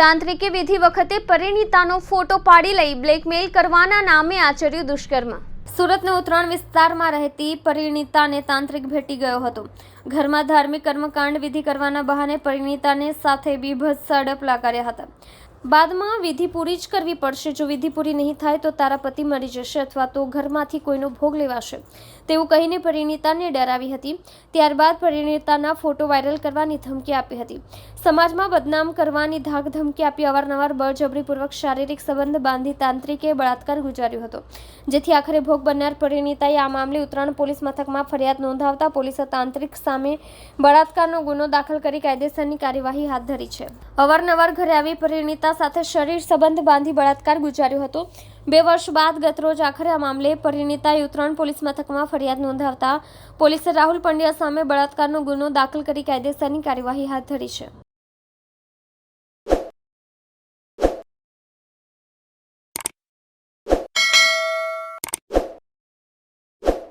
તાંત્રિકે વિધિ વખતે પરિણીતાનો ફોટો પાડી લઈ બ્લેકમેલ કરવાના નામે આચર્યું દુષ્કર્મ. સુરતના ઉત્તરાયણ વિસ્તારમાં રહેતી પરિણીતાને તાંત્રિક ભેટી ગયો હતો. ઘરમાં ધાર્મિક કર્મકાંડ વિધિ કરવાના બહાને પરિણીતાને સાથે બીભત્સ ઝડપ લગાડ્યા હતા. બાદમાં વિધિ પૂરી જ કરવી પડશે. જો વિધિ પૂરી નહીં થાય તો તારા પતિ મરી જશે અથવા તો ઘરમાંથી કોઈનો ભોગ લેવાશે. તેવું કહીને પરિણીતાને ડરાવી હતી. ત્યારબાદ પરિણીતાના ફોટો વાયરલ કરવાની ધમકી આપી હતી. સમાજમાં બદનામ કરવાની ધાક ધમકી આપી અવારનવાર બળજબરીપૂર્વક શારીરિક સંબંધ બાંધી તાંત્રિકે બળાત્કાર ગુજાર્યો હતો. જેથી આખરે ભોગ બનનાર પરિણીતાએ આ મામલે ઉત્તરાયણ પોલીસ મથકમાં ફરિયાદ નોંધાવતા પોલીસે તાંત્રિક સામે બળાત્કારનો ગુનો દાખલ કરી કાયદેસરની કાર્યવાહી હાથ ધરી છે. અવારનવાર ઘરે આવી પરિણીતા સાથે શરીર સંબંધ બાંધી બળાત્કાર ગુજાર્યો હતો. બે વર્ષ બાદ ગતરોજ આખરે આ મામલે પરિણીતાએ ઉત્તરાયણ પોલીસ મથકમાં ફરિયાદ નોંધાવતા પોલીસે રાહુલ પંડ્યા સામે બળાત્કારનો ગુનો દાખલ કરી કાયદેસરની કાર્યવાહી હાથ ધરી છે.